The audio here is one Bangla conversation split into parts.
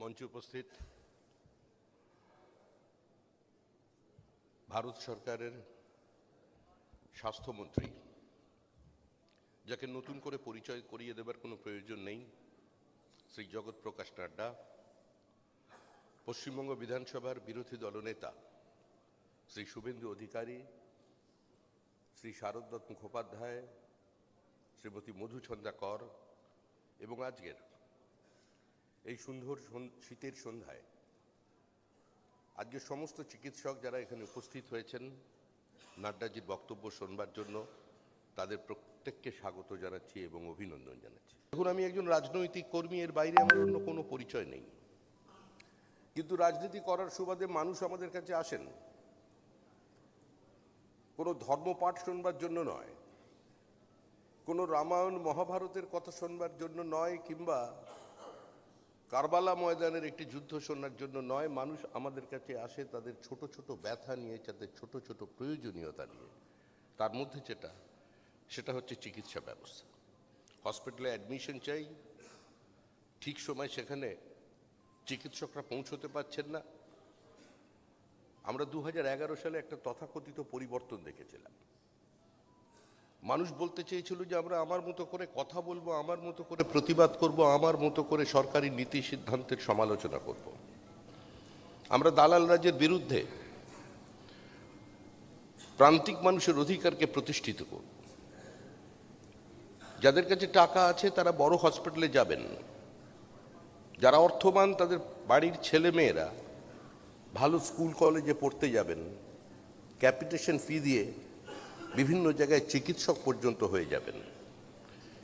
মঞ্চে উপস্থিত ভারত সরকারের স্বাস্থ্যমন্ত্রী, যাকে নতুন করে পরিচয় করিয়ে দেবার কোনো প্রয়োজন নেই, শ্রী জগৎ প্রকাশ নাড্ডা, পশ্চিমবঙ্গ বিধানসভার বিরোধী দলনেতা শ্রী শুভেন্দু অধিকারী, শ্রী শারদত্ত মুখোপাধ্যায়, শ্রীমতী মধুচন্দ্রা কর এবং আজকের এই সুন্দর শীতের সন্ধ্যায়। আজকে সমস্ত চিকিৎসক যারা এখানে উপস্থিত হয়েছেন, নাড্ডাজির বক্তব্য শোনবার জন্য তাদের প্রত্যেককে স্বাগত জানাচ্ছি এবং অভিনন্দন জানাচ্ছি। এখন আমি একজন রাজনৈতিক কর্মী, এর বাইরে আমার অন্য কোনো পরিচয় নেই। কিন্তু রাজনীতি করার সুবাদে মানুষ আমাদের কাছে আসেন। কোনো ধর্মপাঠ শুনবার জন্য নয়। কোনো রামায়ণ, মহাভারতের কথা শুনবার জন্য নয়, কিংবা কারবালা ময়দানের একটি যুদ্ধ শোনার জন্য নয়, মানুষ আমাদের কাছে আসে, তাদের ছোট ছোট ব্যথা নিয়ে, তাদের ছোট ছোট প্রয়োজনীয়তা নিয়ে। তার মধ্যে যেটা, সেটা হচ্ছে চিকিৎসা ব্যবস্থা। হসপিটালে অ্যাডমিশন চাই, ঠিক সময় সেখানে চিকিৎসকরা পৌঁছতে পারছেন না। আমরা দু হাজার এগারো সালে একটা তথাকথিত পরিবর্তন দেখেছিলাম। মানুষ বলতে চেয়েছিল যে আমরা আমার মতো করে কথা বলব, আমার মতো করে প্রতিবাদ করব, আমার মতো করে সরকারি নীতি সিদ্ধান্তের সমালোচনা করব। আমরা দালাল রাজের বিরুদ্ধে প্রান্তিক মানুষের অধিকারকে প্রতিষ্ঠিত করব। যাদের কাছে টাকা আছে তারা বড় হসপিটালে যাবেন। যারা অর্থবান তাদের বাড়ির ছেলে মেয়েরা ভালো স্কুল কলেজে পড়তে যাবেন। ক্যাপিটেশন ফি দিয়ে বিভিন্ন জায়গায় চিকিৎসক পর্যন্ত হয়ে যাবেন।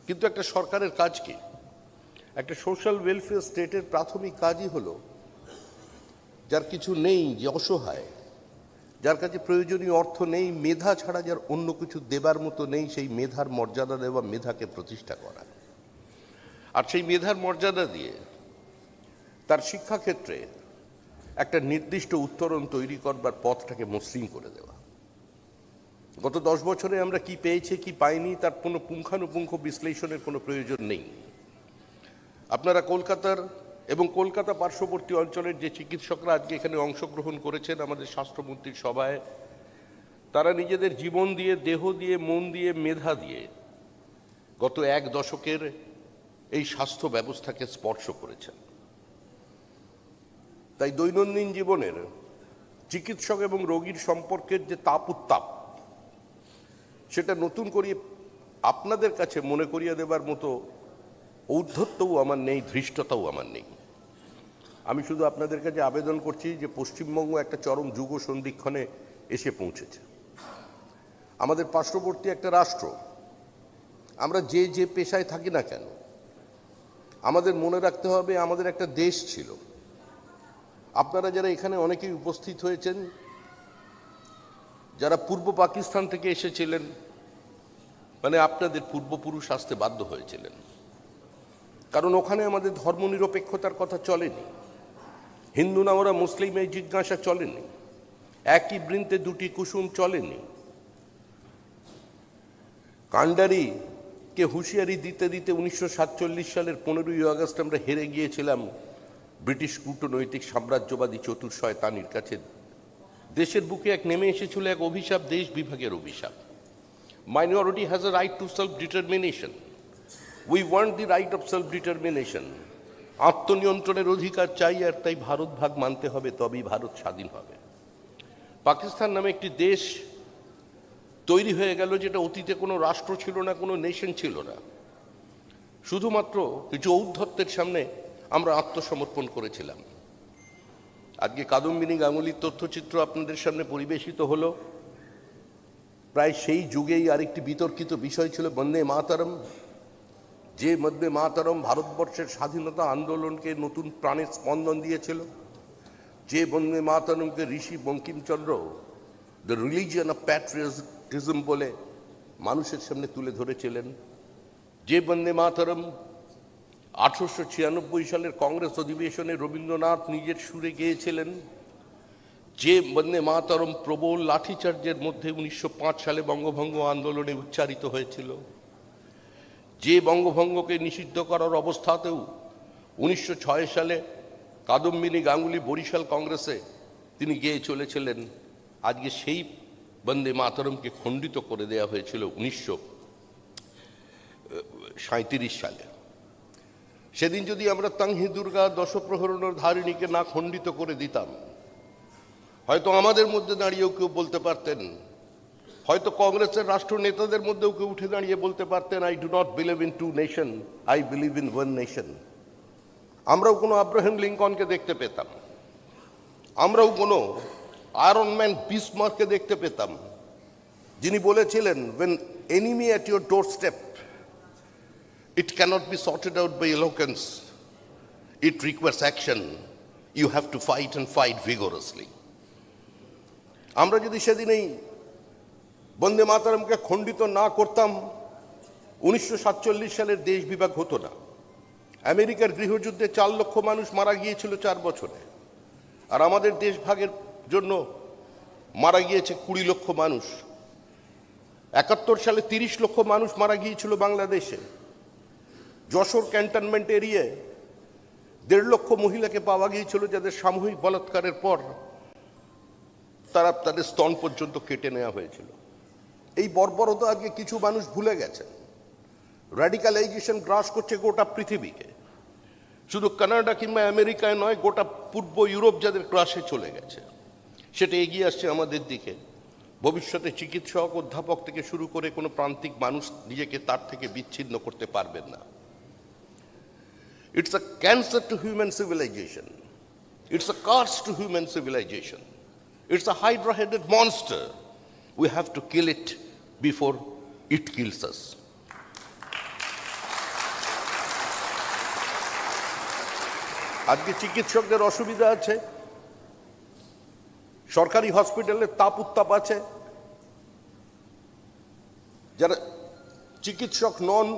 কিন্তু একটা সরকারের কাজ কি? একটা সোশ্যাল ওয়েলফেয়ার স্টেটের প্রাথমিক কাজই হলো যার কিছু নেই যে অসহায়, যার কাছে প্রয়োজনীয় অর্থ নেই, মেধা ছাড়া যার অন্য কিছু দেবার মতো নেই, সেই মেধার মর্যাদা দেওয়া মেধাকে প্রতিষ্ঠা করা। আর সেই মেধার মর্যাদা দিয়ে তার শিক্ষাক্ষেত্রে একটা নির্দিষ্ট উত্তরণ তৈরি করবার পথটাকে মসৃণ করে দেওয়া। গত দশ বছরে আমরা কি পেয়েছি, কি পাইনি, তার কোনো পুঙ্খানুপুঙ্খ বিশ্লেষণের কোনো প্রয়োজন নেই। আপনারা কলকাতার এবং কলকাতা পার্শ্ববর্তী অঞ্চলের যে চিকিৎসকরা আজকে এখানে অংশগ্রহণ করেছেন আমাদের স্বাস্থ্যমন্ত্রীর সভায়, তারা নিজেদের জীবন দিয়ে, দেহ দিয়ে, মন দিয়ে, মেধা দিয়ে গত এক দশকের এই স্বাস্থ্য ব্যবস্থাকে স্পর্শ করেছেন। তাই দৈনন্দিন জীবনের চিকিৎসক এবং রোগীর সম্পর্কের যে তাপ উত্তাপ সেটা নতুন করিয়ে আপনাদের কাছে মনে করিয়ে দেবার মতো ঔদ্ধত্যও আমার নেই, ধৃষ্টতাও আমার নেই। আমি শুধু আপনাদের কাছে আবেদন করছি যে পশ্চিমবঙ্গ একটা চরম যুগ সন্ধিক্ষণে এসে পৌঁছেছে। আমাদের পার্শ্ববর্তী একটা রাষ্ট্র, আমরা যে যে পেশায় থাকি না কেন, আমাদের মনে রাখতে হবে আমাদের একটা দেশ ছিল। আপনারা যারা এখানে অনেকেই উপস্থিত হয়েছেন যারা পূর্ব পাকিস্তান থেকে এসেছিলেন মানে আপনাদের পূর্বপুরুষ আসতে বাধ্য হয়েছিলেন। কারণ ওখানে আমাদের ধর্মনিরপেক্ষতার কথা চলেনি। হিন্দু না, ওরা মুসলিম জিজ্ঞাসা চলেনি। একই বৃন্তে দুটি কুসুম চলেনি। কান্ডারি কে হুঁশিয়ারি দিতে দিতে উনিশশো সাতচল্লিশ সালের পনেরোই আগস্ট আমরা হেরে গিয়েছিলাম ব্রিটিশ কূটনৈতিক সাম্রাজ্যবাদী চতুর শয়তানির কাছে দেশের বুকে এক নেমে এসেছিল এক অভিশাপ, দেশ বিভাগের অভিশাপ। Minority has a right to self determination we want the right of self determination আত্মনিয়ন্ত্রণের অধিকার চাই আর তাই ভারত ভাগ মানতে হবে, তবেই ভারত স্বাধীন হবে। পাকিস্তান নামে একটি দেশ তৈরি হয়ে গেল যেটা অতীতে কোনো রাষ্ট্র ছিল না, কোনো নেশন ছিল না। শুধুমাত্র কিছু ঔদ্ধত্যের সামনে আমরা আত্মসমর্পণ করেছিলাম। আজকে কাদম্বিনী গাঙ্গুলির তথ্যচিত্র আপনাদের সামনে পরিবেশিত হলো। প্রায় সেই যুগেই আরেকটি বিতর্কিত বিষয় ছিল বন্দে মাতারম। যে বন্দে মাতারম ভারতবর্ষের স্বাধীনতা আন্দোলনকে নতুন প্রাণের স্পন্দন দিয়েছিল। যে বন্দে মাতারমকে Rishi Bankimchandra the religion of patriotism বলে মানুষের সামনে তুলে ধরেছিলেন। যে বন্দে মাতারম আঠারোশো ছিয়ানব্বই সালের কংগ্রেস অধিবেশনে রবীন্দ্রনাথ নিজের সুরে গেয়েছিলেন, যে বন্দে মাতরম প্রবল লাঠিচার্যের মধ্যে উনিশশো পাঁচ সালে বঙ্গভঙ্গ আন্দোলনে উচ্চারিত হয়েছিল। যে বঙ্গভঙ্গকে নিষিদ্ধ করার অবস্থাতেও উনিশশো ছয় সালে কাদম্বিনী গাঙ্গুলি বরিশাল কংগ্রেসে তিনি গিয়ে চলেছিলেন। আজকে সেই বন্দে মাতরমকে খণ্ডিত করে দেওয়া হয়েছিল উনিশশো সাঁত্রিশ সালে। সেদিন যদি আমরা তাংহি দুর্গা দশপ্রহরণের ধারিণীকে না খণ্ডিত করে দিতাম, হয়তো আমাদের মধ্যে দাঁড়িয়েও কেউ বলতে পারতেন। হয়তো কংগ্রেসের রাষ্ট্র নেতাদের মধ্যেও কেউ উঠে দাঁড়িয়ে বলতে পারতেন I do not believe in two nation I believe in one nation আমরাও কোনো আব্রাহিম লিঙ্কনকে দেখতে পেতাম। আমরাও কোনো আয়রন ম্যান বিসমার্ককে দেখতে পেতাম। যিনি বলেছিলেন when enemy at your doorstep it cannot be sorted out by eloquence it requires action you have to fight and fight vigorously আমরা যদি সেদিন এই বন্দে মাতারমকে খণ্ডিত না করতাম, উনিশশো সাতচল্লিশ সালের দেশ বিভাগ হতো না। আমেরিকার গৃহযুদ্ধে চার লক্ষ মানুষ মারা গিয়েছিল চার বছরে। আর আমাদের দেশ ভাগের জন্য মারা গিয়েছে কুড়ি লক্ষ মানুষ। একাত্তর সালে তিরিশ লক্ষ মানুষ মারা গিয়েছিল বাংলাদেশে। যশোর ক্যান্টনমেন্ট এরিয়ায় দেড় লক্ষ মহিলাকে পাওয়া গিয়েছিল যাদের সামূহিক বলাৎকারের পর তারা তাদের স্তন পর্যন্ত কেটে নেওয়া হয়েছিল। এই বর্বরতা আজকে কিছু মানুষ ভুলে গেছে র্যাডিক্যালাইজেশন গ্রাস করছে গোটা পৃথিবীকে। শুধু কানাডা কিংবা আমেরিকায় নয়, গোটা পূর্ব ইউরোপ যাদের ক্রাশে চলে গেছে। সেটা এগিয়ে আসছে আমাদের দিকে। ভবিষ্যতে চিকিৎসক, অধ্যাপক থেকে শুরু করে কোনো প্রান্তিক মানুষ নিজেকে তার থেকে বিচ্ছিন্ন করতে পারবেন না। It's a cancer to human civilization it's a curse to human civilization it's a hydra headed monster we have to kill it before it kills us আজকে চিকিৎসকদের অসুবিধা আছে। সরকারি হসপিটালে তাপ উত্তাপ আছে। যারা চিকিৎসক নন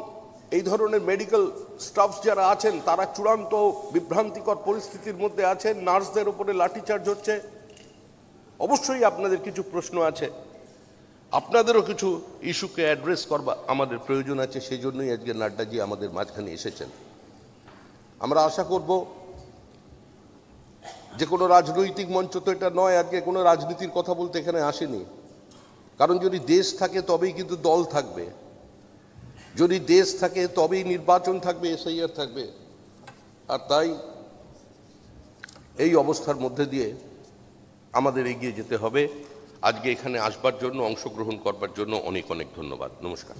এই ধরনের মেডিকেল স্টাফ যারা আছেন, তারা চূড়ান্ত বিভ্রান্তিকর পরিস্থিতির মধ্যে আছেন, নার্সদের উপরে লাঠিচার্জ হচ্ছে। অবশ্যই আপনাদের কিছু প্রশ্ন আছে। আপনাদেরও কিছু ইস্যুকে অ্যাড্রেস করবা, আমাদের প্রয়োজন আছে সেই জন্যই আজকে নাড্ডাজি আমাদের মাঝখানে এসেছেন। আমরা আশা করব, যে কোনো রাজনৈতিক মঞ্চ তো এটা নয় আজকে কোনো রাজনীতির কথা বলতে এখানে আসেনি। কারণ যদি দেশ থাকে, তবেই কিন্তু দল থাকবে। যদি দেশ থাকে, তবেই নির্বাচন থাকবে এসআইআর থাকবে। আর তাই এই অবস্থার মধ্যে দিয়ে আমাদের এগিয়ে যেতে হবে। আজকে এখানে আসবার জন্য, অংশগ্রহণ করবার জন্য অনেক অনেক ধন্যবাদ। নমস্কার।